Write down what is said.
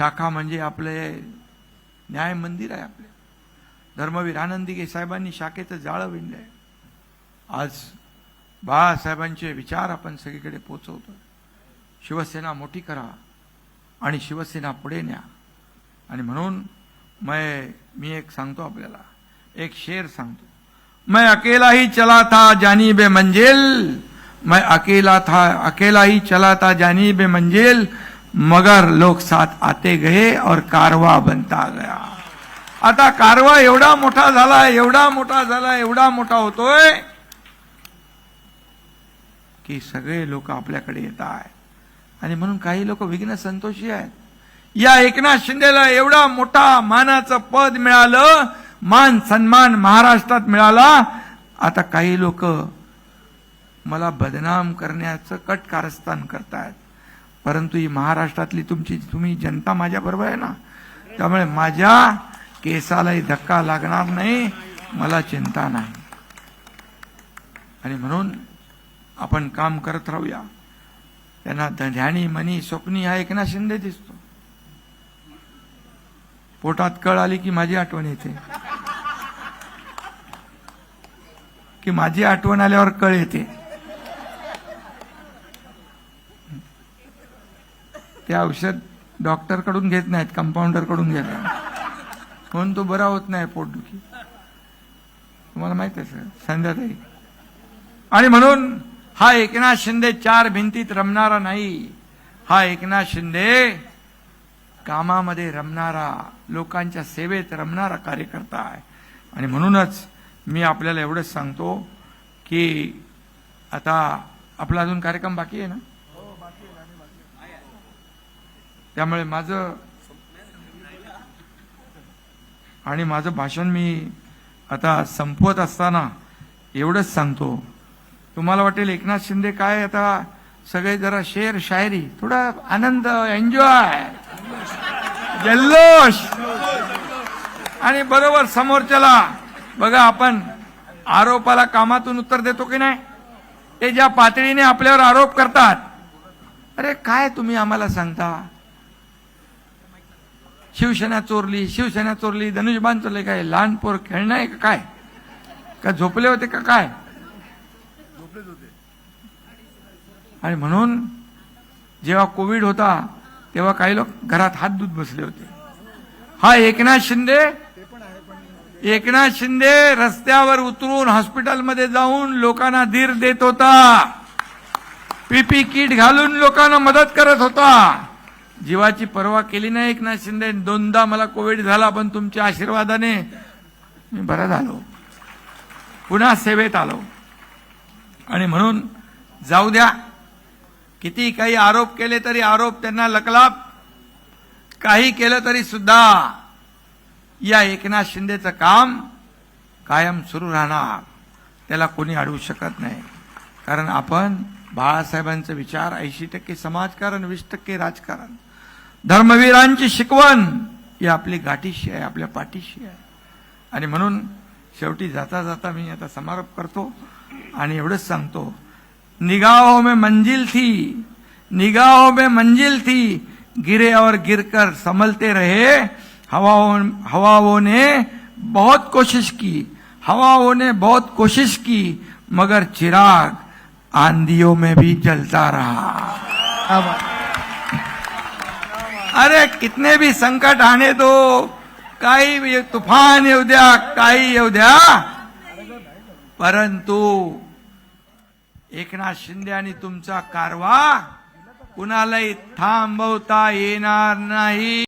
शाखा म्हणजे आपले न्याय मंदिर आहे आपले. धर्मवीर आनंदिगे साहेबांनी शाखेचं जाळं आहे आज बाळासाहेबांचे विचार आपण सगळीकडे पोचवतो शिवसेना मोठी करा आणि शिवसेना पुढे न्या. आणि म्हणून मैं मी एक सांगतो आपल्याला. एक शेर सांगतो. मैं अकेला ही चला था जानी बे मंजिल. मैं अकेला था अकेला ही चला था जानी बे मंजिल. मगर लोक साथ आते गए और कारवा बनता गया। आता कारवा एवढा मोठा झाला एवढा मोठा झाला एवढा मोठा होतोय की सगळे लोक आपल्याकडे येत आहेत आणि म्हणून काही लोक विघ्न संतोषी आहेत. या एकनाथ शिंदेला एवढा मोठा मानाचं पद मिळालं मान सन्मान महाराष्ट्रात मिळाला आता काही लोक मला बदनाम करण्याचं कट कारस्थान करतायत. परंतु ही महाराष्ट्रातली तुमची तुम्ही जनता माझ्याबरोबर आहे ना? त्यामुळे माझ्या केसालाही धक्का लागणार नाही मला चिंता नाही. आणि म्हणून आपण काम करत राहूया. त्यांना ध्यानी मनी स्वप्नी हा एकनाथ शिंदे दिसतो. पोटात कळ आली की माझी आठवण येते. की माझी आठवण आल्यावर कळ येते. ते औषध डॉक्टरकडून घेत नाहीत कंपाऊंडरकडून घेत घेतात म्हणून तो बरा होत नाही पोटदुखी. तुम्हाला माहीत आहे सर संध्याताई. आणि म्हणून हा एकनाथ शिंदे चार भिंतीत रमणारा नाही. हा एकनाथ शिंदे कामामध्ये रमणारा लोकांच्या सेवेत रमणारा कार्यकर्ता आहे. आणि म्हणूनच मी आपल्याला एवढंच सांगतो की आता आपला अजून कार्यक्रम बाकी आहे ना? त्यामुळे माझं आणि माझं भाषण मी आता संपवत असताना एवढंच सांगतो. तुम्हाला वाटेल एकनाथ शिंदे काय आता सगळे जरा शेर शायरी थोडा आनंद एन्जॉय जल्लोष. आणि बरोबर समोरच्याला बघा आपण आरोपाला कामातून उत्तर देतो की नाही? ते ज्या पातळीने आपल्यावर आरोप करतात. अरे काय तुम्ही आम्हाला सांगता? शिवसेना चोरली शिवसेना चोरली धनुष्यबाण चोरले काय? लहान पोर खेळणं आहे का काय? का झोपले होते का काय? आणि म्हणून जेव्हा कोविड होता तेव्हा काही लोक घरात हात धुत बसले होते. हा एकनाथ शिंदे एकनाथ शिंदे रस्त्यावर उतरून हॉस्पिटलमध्ये जाऊन लोकांना धीर देत होता. पीपी किट घालून लोकांना मदत करत होता. जीवाची पर्वा केली नाही एकनाथ शिंदे. दोनदा मला कोविड झाला पण तुमच्या आशीर्वादाने मी बरा झालो. पुन्हा सेवेत आलो. आणि म्हणून जाऊ द्या. किती काही आरोप केले तरी आरोप त्यांना लकलाप. काही केलं तरी सुद्धा या एकनाथ शिंदेचं काम कायम सुरू राहणार. त्याला कोणी अडवू शकत नाही. कारण आपण बाळासाहेबांचा विचार ऐंशी टक्के समाजकारण वीस टक्के राजकारण. धर्मवीरांची शिकवण ही आपली गाठीशी आहे आपल्या पाठीशी आहे. आणि म्हणून शेवटी जाता जाता मी आता समारोप करतो आणि एवढंच सांगतो. निगाहों में मंजिल थी निगाहों में मंजिल थी गिरे और गिरकर संभलते रहे। हवाओं हवाओं ने बहुत कोशिश की हवाओं ने बहुत कोशिश की मगर चिराग आंधियों में भी जलता रहा। अरे कितने भी संकट आने दो। काही तुफान येऊ द्या काही येऊ द्या। परंतु एकनाथ शिंदे आणि तुमचा कारवा कुणालाही थांबवता येणार नाही.